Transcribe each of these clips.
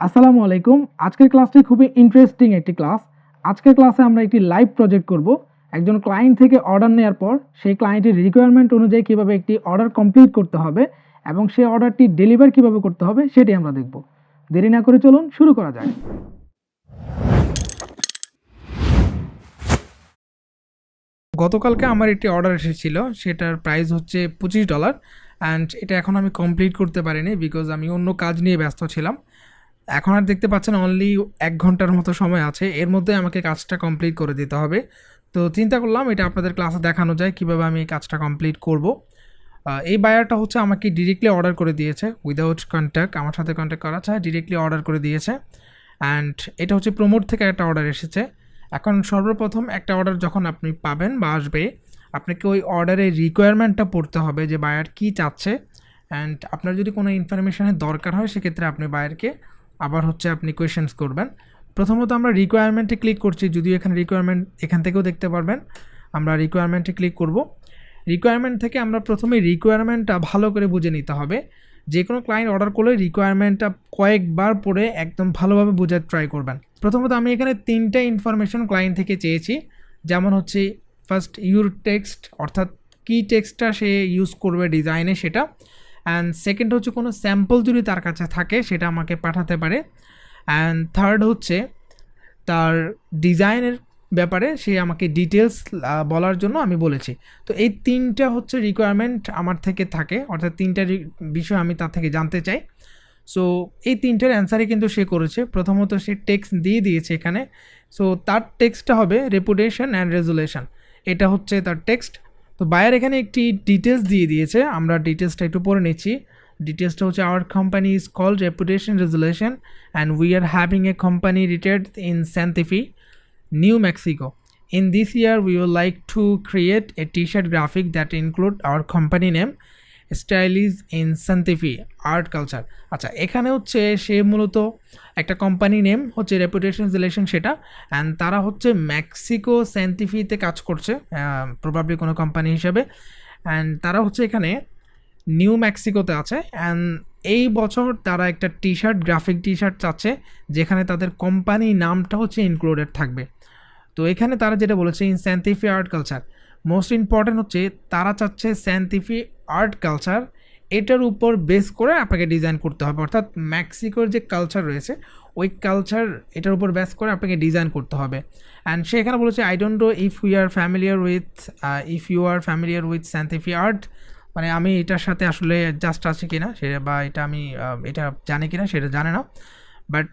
আসসালামু আলাইকুম। আজকের ক্লাসটি খুবই ইন্টারেস্টিং একটি ক্লাস। আজকের ক্লাসে আমরা একটি লাইভ প্রজেক্ট করব। একজন ক্লায়েন্ট থেকে অর্ডার নেওয়ার পর সেই ক্লায়েন্টের রিকোয়ারমেন্ট অনুযায়ী কীভাবে একটি অর্ডার কমপ্লিট করতে হবে এবং সেই অর্ডারটি ডেলিভার কীভাবে করতে হবে সেটি আমরা দেখব। দেরি না করে চলুন শুরু করা যাক। গতকালকে আমার একটি অর্ডার এসেছিল। সেটার প্রাইস হচ্ছে পঁচিশ ডলার অ্যান্ড এটা এখন আমি কমপ্লিট করতে পারিনি বিকজ আমি অন্য কাজ নিয়ে ব্যস্ত ছিলাম। এখন আর দেখতে পাচ্ছেন অনলি এক ঘণ্টার মতো সময় আছে। এর মধ্যে আমাকে কাজটা কমপ্লিট করে দিতে হবে। তো চিন্তা করলাম এটা আপনাদের ক্লাসে দেখানো যায়, কীভাবে আমি এই কাজটা কমপ্লিট করব। এই বায়ারটা হচ্ছে আমাকে ডিরেক্টলি অর্ডার করে দিয়েছে উইদাউট কন্ট্যাক্ট আমার সাথে কন্ট্যাক্ট করা ছাড়া ডিরেক্টলি অর্ডার করে দিয়েছে। অ্যান্ড এটা হচ্ছে প্রমোট থেকে একটা অর্ডার এসেছে। এখন সর্বপ্রথম একটা অর্ডার যখন আপনি পাবেন বা আসবে, আপনাকে ওই অর্ডারের রিকোয়ারমেন্টটা পড়তে হবে যে বায়ার কী চাচ্ছে। অ্যান্ড আপনার যদি কোনো ইনফরমেশনের দরকার হয়, সেক্ষেত্রে আপনি বায়ারকে আবার হচ্ছে আপনি কোয়েশনস করবেন। প্রথমত আমরা রিকোয়ারমেন্টে ক্লিক করছি, যদিও এখানে রিকোয়ারমেন্ট এখান থেকেও দেখতে পারবেন। আমরা রিকোয়ারমেন্টে ক্লিক করব। রিকোয়ারমেন্ট থেকে আমরা প্রথমে রিকোয়ারমেন্টটা ভালো করে বুঝে নিতে হবে। যে কোনো ক্লায়েন্ট অর্ডার করলে রিকোয়ারমেন্টটা কয়েকবার পরে একদম ভালোভাবে বোঝার ট্রাই করবেন। প্রথমত আমি এখানে তিনটা ইনফরমেশন ক্লায়েন্ট থেকে চেয়েছি। যেমন হচ্ছে ফার্স্ট ইউর টেক্সট অর্থাৎ কী টেক্সটটা সে ইউজ করবে ডিজাইনে সেটা। অ্যান্ড সেকেন্ড হচ্ছে কোনো স্যাম্পল যদি তার কাছে থাকে, সেটা আমাকে পাঠাতে পারে। অ্যান্ড থার্ড হচ্ছে তার ডিজাইনের ব্যাপারে, সে আমাকে ডিটেলস বলার জন্য আমি বলেছি। তো এই তিনটা হচ্ছে রিকোয়ারমেন্ট আমার থেকে থাকে, অর্থাৎ তিনটা বিষয় আমি তার থেকে জানতে চাই। সো এই তিনটার অ্যান্সারই কিন্তু সে করেছে। প্রথমত সে টেক্সট দিয়ে দিয়েছে এখানে। সো তার টেক্সটটা হবে রেপুটেশন অ্যান্ড রেজুলেশন এটা হচ্ছে তার টেক্সট তো বায়ার এখানে একটি ডিটেলস দিয়ে দিয়েছে আমরা ডিটেলসটা একটু পড়ে নিচ্ছি। ডিটেলসটা হচ্ছে our company is call reputation resolution and we are having a company rated in Santa Fe New Mexico in this year we would like to create a T shirt graphic that include our company name, style in in art culture. আচ্ছা এখানে হচ্ছে সে মূলত একটা company name হচ্ছে reputation relation সেটা and তারা হচ্ছে মেক্সিকো স্যান্টিফিতে কাজ করছে প্রবাবলি কোনো কোম্পানি হিসেবে। অ্যান্ড তারা হচ্ছে এখানে নিউ মেক্সিকোতে আছে অ্যান্ড এই বছর তারা একটা T shirt graphic T shirt চাচ্ছে, যেখানে তাদের কোম্পানি নামটা হচ্ছে ইনক্লুডেড থাকবে। তো এখানে তারা যেটা বলেছে in Santa Fe art culture most important হচ্ছে তারা চাচ্ছে স্যান্টিফি আর্ট কালচার, এটার উপর বেস করে আপনাকে ডিজাইন করতে হবে। অর্থাৎ মেক্সিকোর যে কালচার রয়েছে, ওই কালচার এটার উপর বেস করে আপনাকে ডিজাইন করতে হবে। অ্যান্ড সে এখানে বলেছে I don't know if we are familiar with if you are familiar with Santa Fe art মানে আমি এটার সাথে আসলে জাস্ট আছে কিনা, সে বা এটা আমি এটা জানি কিনা, সেটা জানে না। But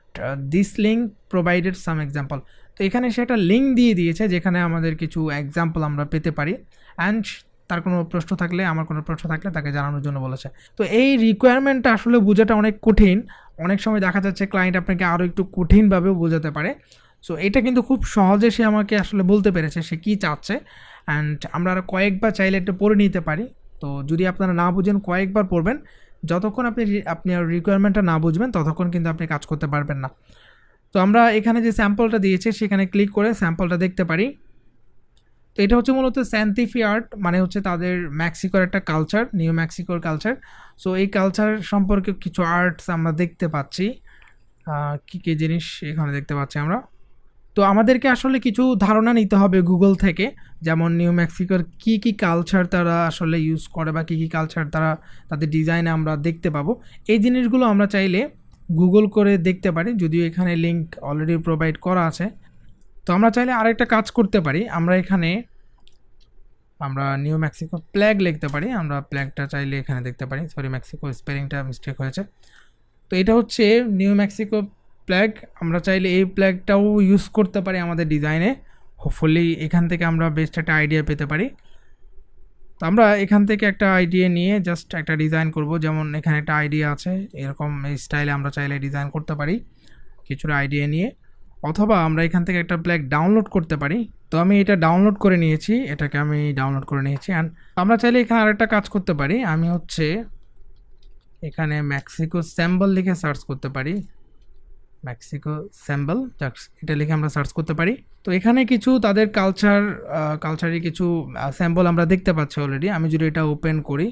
this link provided some example তো এখানে সে একটা লিঙ্ক দিয়ে দিয়েছে, যেখানে আমাদের কিছু এক্সাম্পল আমরা পেতে পারি। অ্যান্ড তার কোনো প্রশ্ন থাকলে, আমার কোনো প্রশ্ন থাকলে তাকে জানানোর জন্য বলেছে। তো এই রিকোয়ারমেন্টটা আসলে বোঝাটা অনেক কঠিন। অনেক সময় দেখা যাচ্ছে ক্লায়েন্ট আপনাকে আরও একটু কঠিনভাবেও বোঝাতে পারে। সো এটা কিন্তু খুব সহজে সে আমাকে আসলে বলতে পেরেছে সে কী চাচ্ছে। অ্যান্ড আমরা আরও কয়েকবার চাইলে একটু পড়ে নিতে পারি। তো যদি আপনারা না বুঝেন, কয়েকবার পড়বেন। যতক্ষণ আপনি আপনি আর রিকোয়ারমেন্টটা না বুঝবেন, ততক্ষণ কিন্তু আপনি কাজ করতে পারবেন না। তো আমরা এখানে যে স্যাম্পলটা দিয়েছে, সেখানে ক্লিক করে স্যাম্পলটা দেখতে পারি। তো এটা হচ্ছে মূলত স্যান্টিফি আর্ট মানে হচ্ছে তাদের মেক্সিকোর একটা কালচার, নিউ মেক্সিকোর কালচার। সো এই কালচার সম্পর্কে কিছু আর্টস আমরা দেখতে পাচ্ছি। কী কী জিনিস এখানে দেখতে পাচ্ছি আমরা? তো আমাদেরকে আসলে কিছু ধারণা নিতে হবে গুগল থেকে, যেমন নিউ মেক্সিকোর কী কী কালচার তারা আসলে ইউজ করে বা কী কী কালচার তারা তাদের ডিজাইনে আমরা দেখতে পাবো। এই জিনিসগুলো আমরা চাইলে গুগল করে দেখতে পারি, যদিও এখানে লিঙ্ক অলরেডি প্রোভাইড করা আছে। তো আমরা চাইলে আরেকটা কাজ করতে পারি। আমরা এখানে, আমরা নিউ মেক্সিকো প্ল্যাগ লিখতে পারি। আমরা প্ল্যাগটা চাইলে এখানে দেখতে পারি। সরি, মেক্সিকো স্পেলিংটা মিস্টেক হয়েছে। তো এটা হচ্ছে নিউ মেক্সিকো প্ল্যাগ। আমরা চাইলে এই প্ল্যাগটাও ইউজ করতে পারি আমাদের ডিজাইনে হোপফুলি এখান থেকে আমরা বেস্ট একটা আইডিয়া পেতে পারি। তো আমরা এখান থেকে একটা আইডিয়া নিয়ে জাস্ট একটা ডিজাইন করব। যেমন এখানে একটা আইডিয়া আছে। এরকম এই স্টাইলে আমরা চাইলে ডিজাইন করতে পারি। কিছুটা আইডিয়া নিয়ে। অথবা আমরা এখান থেকে একটা প্ল্যাগ ডাউনলোড করতে পারি। তো আমি এটা ডাউনলোড করে নিয়েছি, এটাকে আমি ডাউনলোড করে নিয়েছি। অ্যান্ড আমরা চাইলে এখানে আরেকটা কাজ করতে পারি। আমি হচ্ছে এখানে মেক্সিকো স্যাম্বল লিখে সার্চ করতে পারি। মেক্সিকো স্যাম্বল এটা লিখে আমরা সার্চ করতে পারি। তো এখানে কিছু তাদের কালচার কালচারে কিছু স্যাম্বল আমরা দেখতে পাচ্ছি অলরেডি আমি যদি এটা ওপেন করি।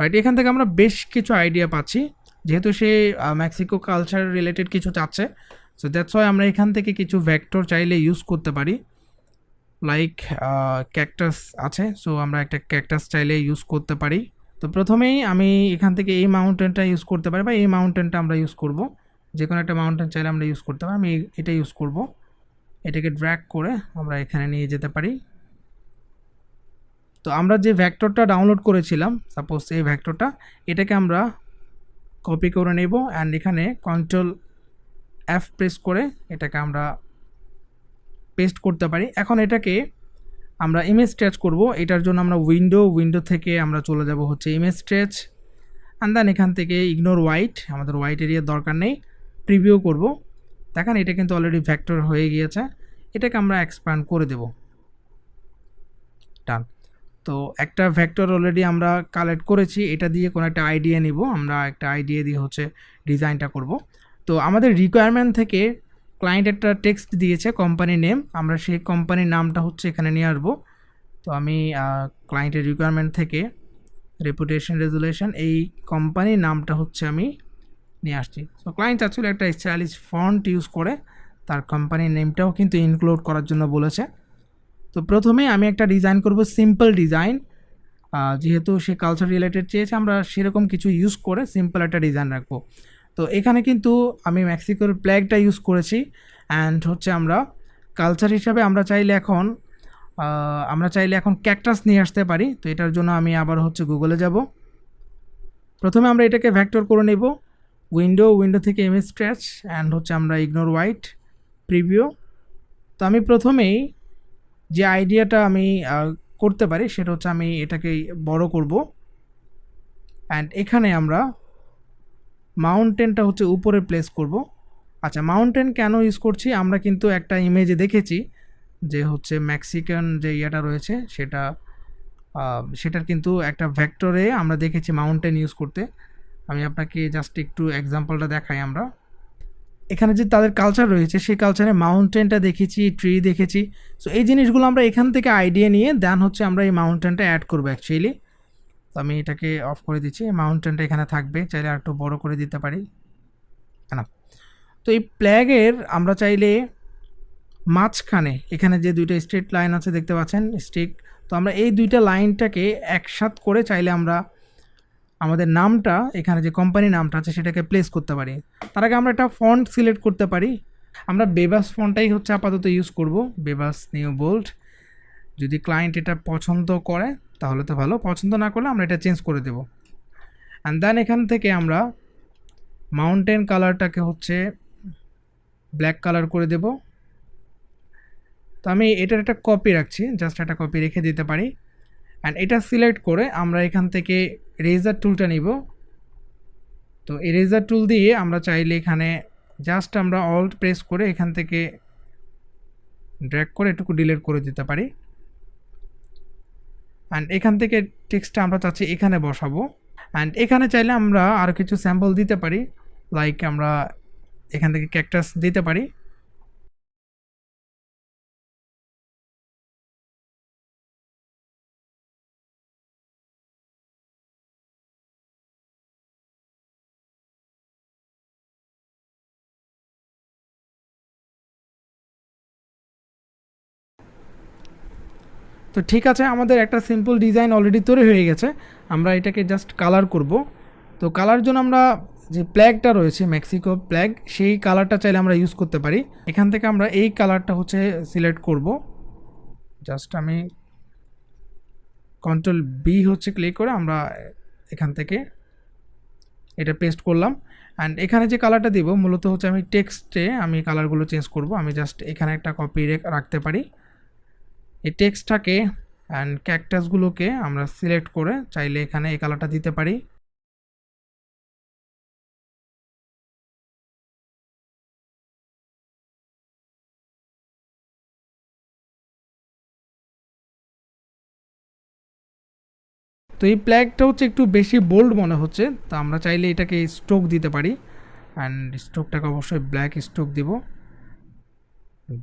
রাইট এখান থেকে আমরা বেশ কিছু আইডিয়া পাচ্ছি। যেহেতু সে মেক্সিকো কালচার রিলেটেড কিছু চাচ্ছে সো দ্যাটস ওয়াই আমরা এখান থেকে কিছু ভেক্টর চাইলে ইউজ করতে পারি। লাইক ক্যাকটাস আছে সো আমরা একটা ক্যাকটাস চাইলে ইউজ করতে পারি। তো প্রথমেই আমি এখান থেকে এই মাউন্টেনটা ইউজ করতে পারি বা এই মাউন্টেনটা আমরা ইউজ করব। যে কোনো একটা মাউন্টেন চাইলে আমরা ইউজ করতে পারি, আমি এটা ইউজ করব। এটাকে ড্র্যাক করে আমরা এখানে নিয়ে যেতে পারি। তো আমরা যে ভ্যাক্টরটা ডাউনলোড করেছিলাম সাপোজ এই ভ্যাক্টরটা এটাকে আমরা কপি করে নেব অ্যান্ড এখানে কন্ট্রোল এফ প্রেস করে এটাকে আমরা পেস্ট করতে পারি। এখন এটাকে আমরা ইমেজ স্ট্রেচ করব। এটার জন্য আমরা উইন্ডো উইন্ডো থেকে আমরা চলে যাব হচ্ছে ইমেজ স্ট্রেচ অ্যান্ড দেন এখান থেকে ইগনোর হোয়াইট আমাদের হোয়াইট এরিয়ার দরকার নেই প্রিভিউ করব। দেখেন এটা কিন্তু অলরেডি ভ্যাক্টর হয়ে গিয়েছে। এটাকে আমরা এক্সপ্যান্ড করে দেব। ডান তো একটা ভ্যাক্টর অলরেডি আমরা কালেক্ট করেছি, এটা দিয়ে কোনো একটা আইডিয়া নিব, আমরা একটা আইডিয়া দিয়ে হচ্ছে ডিজাইনটা করব। তো আমাদের রিকোয়ারমেন্ট থেকে ক্লায়েন্ট একটা টেক্সট দিয়েছে কোম্পানি নেম আমরা সেই কোম্পানির নামটা হচ্ছে এখানে নিয়ে আসব। তো আমি ক্লায়েন্টের রিকোয়ারমেন্ট থেকে রেপুটেশন রেজুলেশন এই কোম্পানির নামটা হচ্ছে আমি নিয়ে আসছি। তো ক্লায়েন্ট অ্যাকচুয়ালি একটা স্টাইলিশ ফন্ট ইউজ করে, তার কোম্পানির নেমটাও কিন্তু ইনক্লুড করার জন্য বলেছে। তো প্রথমে আমি একটা ডিজাইন করব সিম্পল ডিজাইন যেহেতু সে কালচার রিলেটেড চেয়েছে, আমরা সেরকম কিছু ইউজ করে সিম্পল একটা ডিজাইন রাখব। তো এখানে কিন্তু আমি মেক্সিকোর প্ল্যাগটা ইউজ করেছি অ্যান্ড হচ্ছে আমরা কালচার হিসাবে আমরা চাইলে এখন আমরা চাইলে এখন ক্যাকটাস নিয়ে আসতে পারি। তো এটার জন্য আমি আবার হচ্ছে গুগলে যাব। প্রথমে আমরা এটাকে ভ্যাক্টর করে নেব উইন্ডো উইন্ডো থেকে এমএস স্ট্রেচ অ্যান্ড হচ্ছে আমরা ইগনোর হোয়াইট প্রিভিউ তো আমি প্রথমেই যে আইডিয়াটা আমি করতে পারি, সেটা হচ্ছে আমি এটাকে বড় করব। অ্যান্ড এখানে আমরা মাউন্টেনটা হচ্ছে উপরে প্লেস করব। আচ্ছা মাউন্টেন কেন ইউজ করছি? আমরা কিন্তু একটা ইমেজে দেখেছি যে হচ্ছে ম্যাক্সিকান যে ইয়েটা রয়েছে, সেটা সেটার কিন্তু একটা ভ্যাক্টরে আমরা দেখেছি মাউন্টেন ইউজ করতে। আমি আপনাকে জাস্ট একটু এক্সাম্পলটা দেখাই আমরা। এখানে যে তাদের কালচার রয়েছে, সেই কালচারে মাউন্টেনটা দেখেছি ট্রি দেখেছি। সো এই জিনিসগুলো আমরা এখান থেকে আইডিয়া নিয়ে দেন হচ্ছে আমরা এই মাউন্টেনটা অ্যাড করব অ্যাকচুয়ালি তো আমি এটাকে অফ করে দিচ্ছি মাউন্টেনটা এখানে থাকবে, চাইলে আর একটু বড়ো করে দিতে পারি। না তো এই প্ল্যাগের আমরা চাইলে মাঝখানে, এখানে যে দুইটা স্ট্রেট লাইন আছে দেখতে পাচ্ছেন স্টিক তো আমরা এই দুইটা লাইনটাকে একসাথ করে চাইলে আমরা আমাদের নামটা, এখানে যে কোম্পানি নামটা আছে সেটাকে প্লেস করতে পারি। তার আগে আমরা একটা ফন্ট সিলেক্ট করতে পারি। আমরা বেবাস ফন্টটাই হচ্ছে আপাতত ইউজ করব। বেবাস নিউ বোল্ড যদি ক্লায়েন্ট এটা পছন্দ করে, তাহলে তো ভালো। পছন্দ না করলে আমরা এটা চেঞ্জ করে দেব। অ্যান্ড দেন এখান থেকে আমরা মাউন্টেন কালারটাকে হচ্ছে ব্ল্যাক কালার করে দেব। তো আমি এটার একটা কপি রাখছি। জাস্ট একটা কপি রেখে দিতে পারি। অ্যান্ড এটা সিলেক্ট করে আমরা এখান থেকে রেজার টুলটা নিব। তো এই রেজার টুল দিয়ে আমরা চাইলে এখানে জাস্ট আমরা অল্ট প্রেস করে এখান থেকে ড্র্যাগ করে এটুকু ডিলিট করে দিতে পারি। অ্যান্ড এখান থেকে টেক্সটটা আমরা চাচ্ছি এখানে বসাবো। অ্যান্ড এখানে চাইলে আমরা আরও কিছু স্যাম্পল দিতে পারি। লাইক আমরা এখান থেকে ক্যাকটাস দিতে পারি। তো ঠিক আছে, আমাদের একটা সিম্পল ডিজাইন অলরেডি তৈরি হয়ে গেছে। আমরা এটাকে জাস্ট কালার করব। তো কালার জন্য আমরা যে প্ল্যাগটা রয়েছে মেক্সিকো প্ল্যাগ সেই কালারটা চাইলে আমরা ইউজ করতে পারি। এখান থেকে আমরা এই কালারটা হচ্ছে সিলেক্ট করব। জাস্ট আমি কন্ট্রোল বি হচ্ছে ক্লিক করে আমরা এখান থেকে এটা পেস্ট করলাম। অ্যান্ড এখানে যে কালারটা দিব, মূলত হচ্ছে আমি টেক্সটে আমি কালারগুলো চেঞ্জ করব। আমি জাস্ট এখানে একটা কপি রাখতে পারি। এই টেক্সটটাকে অ্যান্ড ক্যাকটাসগুলোকে আমরা সিলেক্ট করে চাইলে এখানে এই কালারটা দিতে পারি। তো এই প্ল্যাগটা হচ্ছে একটু বেশি বোল্ড মনে হচ্ছে, তো আমরা চাইলে এটাকে স্ট্রোক দিতে পারি। অ্যান্ড স্ট্রোকটাকে অবশ্যই ব্ল্যাক স্ট্রোক দিব।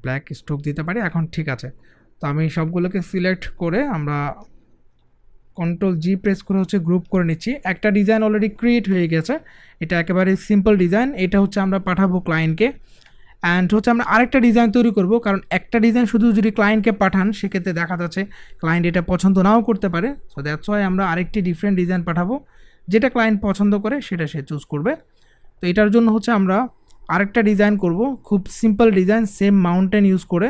ব্ল্যাক স্ট্রোক দিতে পারি, এখন ঠিক আছে। তো আমি সবগুলোকে সিলেক্ট করে আমরা কন্ট্রোল জি প্রেস করে হচ্ছে গ্রুপ করে নিচ্ছি। একটা ডিজাইন অলরেডি ক্রিয়েট হয়ে গেছে। এটা একেবারে সিম্পল ডিজাইন এটা হচ্ছে আমরা পাঠাবো ক্লায়েন্টকে অ্যান্ড হচ্ছে আমরা আরেকটা ডিজাইন তৈরি করব। কারণ একটা ডিজাইন শুধু যদি ক্লায়েন্টকে পাঠান, সেক্ষেত্রে দেখা যাচ্ছে ক্লায়েন্ট এটা পছন্দ নাও করতে পারে। সো দ্যাটস ওয়াই আমরা আরেকটি ডিফারেন্ট ডিজাইন পাঠাবো। যেটা ক্লায়েন্ট পছন্দ করে, সেটা সে চুজ করবে। তো এটার জন্য হচ্ছে আমরা আরেকটা ডিজাইন করব। খুব simple design same mountain use করে।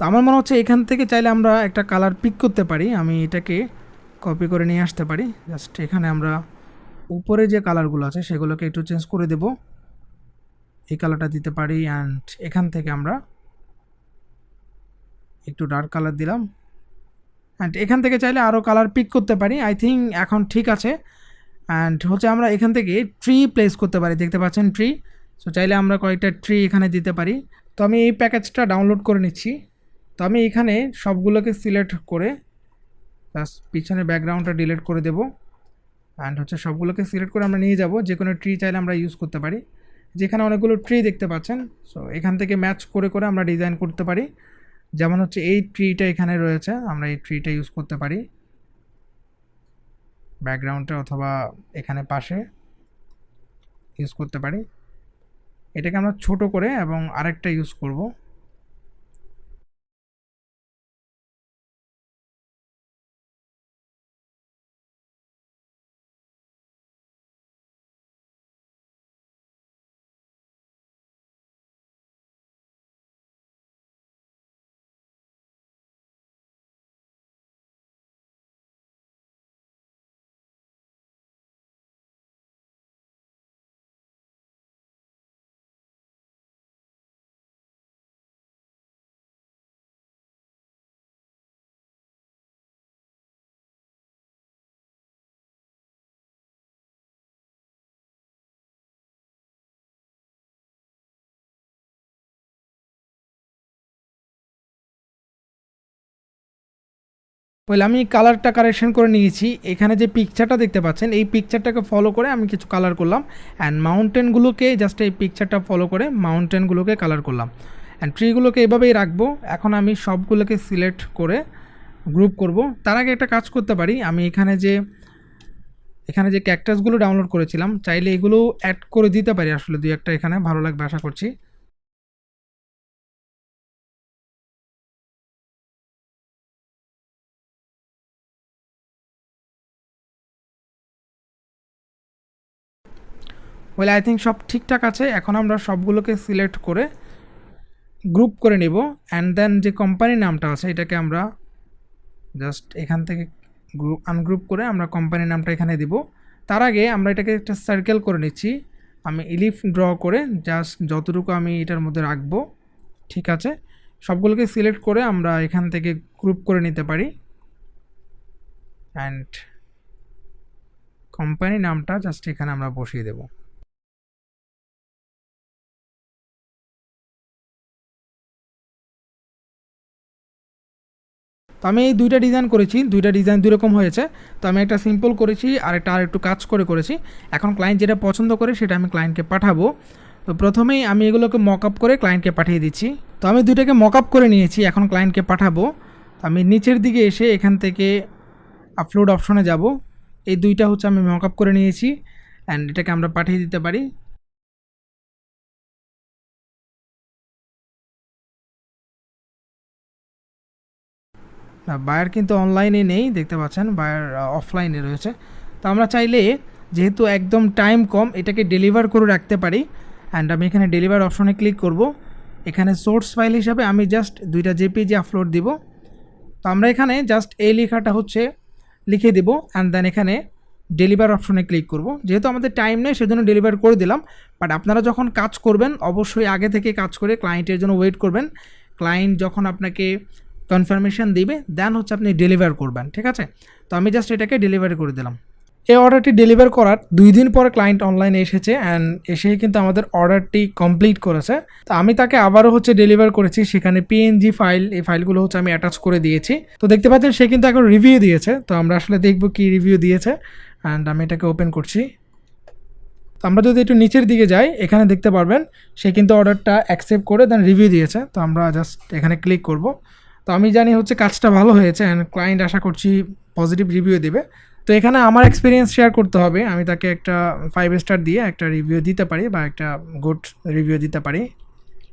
তো আমার মনে হচ্ছে এখান থেকে চাইলে আমরা একটা কালার পিক করতে পারি। আমি এটাকে কপি করে নিয়ে আসতে পারি। জাস্ট এখানে আমরা উপরে যে কালারগুলো আছে সেগুলোকে একটু চেঞ্জ করে দেব। এই কালারটা দিতে পারি অ্যান্ড এখান থেকে আমরা একটু ডার্ক কালার দিলাম। অ্যান্ড এখান থেকে চাইলে আরও কালার পিক করতে পারি। আই থিঙ্ক এখন ঠিক আছে। অ্যান্ড হচ্ছে আমরা এখান থেকে ট্রি প্লেস করতে পারি। দেখতে পাচ্ছেন ট্রি সো চাইলে আমরা কয়েকটা ট্রি এখানে দিতে পারি। তো আমি এই প্যাকেজটা ডাউনলোড করে নিচ্ছি। তো আমি এখানে সবগুলোকে সিলেক্ট করে প্লাস পিছনে ব্যাকগ্রাউন্ডটা ডিলিট করে দেবো। অ্যান্ড হচ্ছে সবগুলোকে সিলেক্ট করে আমরা নিয়ে যাব। যে কোনো ট্রি চাইলে আমরা ইউজ করতে পারি। যেখানে অনেকগুলো ট্রি দেখতে পাচ্ছেন সো এখান থেকে ম্যাচ করে করে আমরা ডিজাইন করতে পারি। যেমন হচ্ছে এই ট্রিটা এখানে রয়েছে, আমরা এই ট্রিটা ইউজ করতে পারি। ব্যাকগ্রাউন্ডে অথবা এখানে পাশে ইউজ করতে পারি। এটাকে আমরা ছোট করে এবং আরেকটা ইউজ করব। ওয়েল আমি কালারটা কারেকশন করে নিয়েছি। এখানে যে পিকচারটা দেখতে পাচ্ছেন, এই পিকচারটাকে ফলো করে আমি কিছু কালার করলাম অ্যান্ড মাউন্টেনগুলোকে জাস্ট এই পিকচারটা ফলো করে মাউন্টেনগুলোকে কালার করলাম। অ্যান্ড ট্রিগুলোকে এভাবেই রাখব। এখন আমি সবগুলোকে সিলেক্ট করে গ্রুপ করব। তার আগে একটা কাজ করতে পারি। আমি এখানে যে এখানে যে ক্যাকটাসগুলো ডাউনলোড করেছিলাম, চাইলে এগুলো অ্যাড করে দিতে পারি আসলে দুই একটা এখানে, ভালো লাগবে আশা করছি। ওয়েল আই থিঙ্ক সব ঠিকঠাক আছে। এখন আমরা সবগুলোকে সিলেক্ট করে গ্রুপ করে নেব। অ্যান্ড দেন যে কোম্পানির নামটা আছে, এটাকে আমরা জাস্ট এখান থেকে গ্রুপ আনগ্রুপ করে আমরা কোম্পানির নামটা এখানে দিব। তার আগে আমরা এটাকে একটা সার্কেল করে নিচ্ছি। আমি ইলিফ ড্র করে জাস্ট যতটুকু আমি এটার মধ্যে রাখব, ঠিক আছে? সবগুলোকে সিলেক্ট করে আমরা এখান থেকে গ্রুপ করে নিতে পারি। অ্যান্ড কোম্পানি নামটা জাস্ট এখানে আমরা বসিয়ে দেবো। তো আমি এই দুইটা ডিজাইন করেছি, দুইটা ডিজাইন দুই রকম হয়েছে। তো আমি একটা সিম্পল করেছি আর একটা আর একটু কাজ করে করেছি। এখন ক্লায়েন্ট যেটা পছন্দ করে সেটা আমি ক্লায়েন্টকে পাঠাবো। তো প্রথমেই আমি এগুলোকে মক আপ করে ক্লায়েন্টকে পাঠিয়ে দিচ্ছি। তো আমি দুইটাকে মক আপ করে নিয়েছি, এখন ক্লায়েন্টকে পাঠাবো। তো আমি নিচের দিকে এসে এখান থেকে আপলোড অপশনে যাব। এই দুইটা হচ্ছে আমি মক আপ করে নিয়েছি অ্যান্ড এটাকে আমরা পাঠিয়ে দিতে পারি। বায়ার কিন্তু অনলাইনে নেই, দেখতে পাচ্ছেন বায়ার অফলাইনে রয়েছে। তো আমরা চাইলে যেহেতু একদম টাইম কম, এটাকে ডেলিভার করে রাখতে পারি। অ্যান্ড আমি এখানে ডেলিভার অপশনে ক্লিক করব। এখানে সোর্স ফাইল হিসাবে আমি জাস্ট দুইটা জেপিজি আপলোড দিব। তো আমরা এখানে জাস্ট এই লেখাটা হচ্ছে লিখে দিব। অ্যান্ড দেন এখানে ডেলিভার অপশনে ক্লিক করব। যেহেতু আমাদের টাইম নেই, সেজন্য ডেলিভার করে দিলাম। বাট আপনারা যখন কাজ করবেন, অবশ্যই আগে থেকে কাজ করে ক্লায়েন্টের জন্য ওয়েট করবেন। ক্লায়েন্ট যখন আপনাকে কনফার্মেশন দিবে দেন হচ্ছে আপনি ডেলিভার করবেন, ঠিক আছে? তো আমি জাস্ট এটাকে ডেলিভারি করে দিলাম। এই অর্ডারটি ডেলিভার করার দুই দিন পরে ক্লায়েন্ট অনলাইনে এসেছে অ্যান্ড এসেই কিন্তু আমাদের অর্ডারটি কমপ্লিট করেছে। তো আমি তাকে আবারও হচ্ছে ডেলিভার করেছি, সেখানে পিএনজি ফাইল এই ফাইলগুলো হচ্ছে আমি অ্যাটাচ করে দিয়েছি। তো দেখতে পাচ্ছেন, সে কিন্তু এখন রিভিউ দিয়েছে। তো আমরা আসলে দেখব কি রিভিউ দিয়েছে অ্যান্ড আমি এটাকে ওপেন করছি। তো আমরা যদি একটু নিচের দিকে যাই, এখানে দেখতে পারবেন, সে কিন্তু অর্ডারটা অ্যাকসেপ্ট করে দেন রিভিউ দিয়েছে। তো আমরা জাস্ট এখানে ক্লিক করব। তো আমি জানি হচ্ছে কাজটা ভালো হয়েছে অ্যান্ড ক্লায়েন্ট আশা করছি পজিটিভ রিভিউ দেবে। তো এখানে আমার এক্সপিরিয়েন্স শেয়ার করতে হবে। আমি তাকে একটা ফাইভ স্টার দিয়ে একটা রিভিউ দিতে পারি বা একটা গুড রিভিউ দিতে পারি।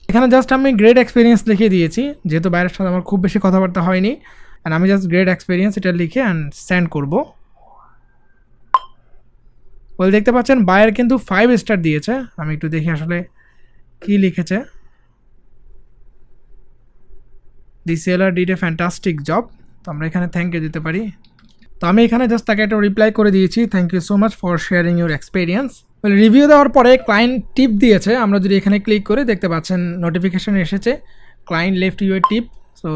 এখানে জাস্ট আমি গ্রেট এক্সপিরিয়েন্স লিখে দিয়েছি। যেহেতু বাইরের সাথে আমার খুব বেশি কথাবার্তা হয়নি। অ্যান্ড আমি জাস্ট গ্রেট এক্সপিরিয়েন্স এটা লিখে অ্যান্ড সেন্ড করব। বলে, দেখতে পাচ্ছেন বায়ার কিন্তু ফাইভ স্টার দিয়েছে। আমি একটু দেখি আসলে কি লিখেছে। The seller did a fantastic job তো আমরা এখানে থ্যাংক ইউ দিতে পারি। তো আমি এখানে জাস্ট তাকে একটা রিপ্লাই করে দিয়েছি। Thank you so much for sharing your experience review দেওয়ার পরে ক্লায়েন্ট টিপ দিয়েছে। আমরা যদি এখানে ক্লিক করে, দেখতে পাচ্ছেন নোটিফিকেশন এসেছে। Client left your tip so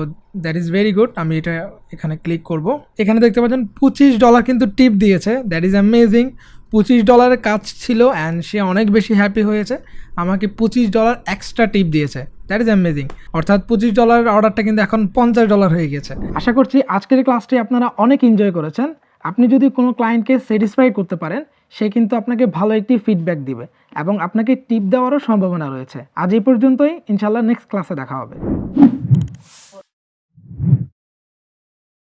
that is very good আমি এটা এখানে ক্লিক করব। এখানে দেখতে পাচ্ছেন পঁচিশ ডলার কিন্তু টিপ দিয়েছে। দ্যাট ইজ অ্যামেজিং পঁচিশ ডলারের কাজ ছিল অ্যান্ড সে অনেক বেশি হ্যাপি হয়েছে। আমাকে পঁচিশ ডলার এক্সট্রা টিপ দিয়েছে। দ্যাট ইজ অ্যামেজিং অর্থাৎ পঁচিশ ডলারের অর্ডারটা কিন্তু এখন পঞ্চাশ ডলার হয়ে গেছে। আশা করছি আজকের ক্লাসটি আপনারা অনেক এনজয় করেছেন। আপনি যদি কোনো ক্লায়েন্টকে স্যাটিসফাই করতে পারেন, সে কিন্তু আপনাকে ভালো একটি ফিডব্যাক দিবে এবং আপনাকে টিপ দেওয়ারও সম্ভাবনা রয়েছে। আজ এই পর্যন্তই। ইনশাল্লাহ নেক্সট ক্লাসে দেখা হবে।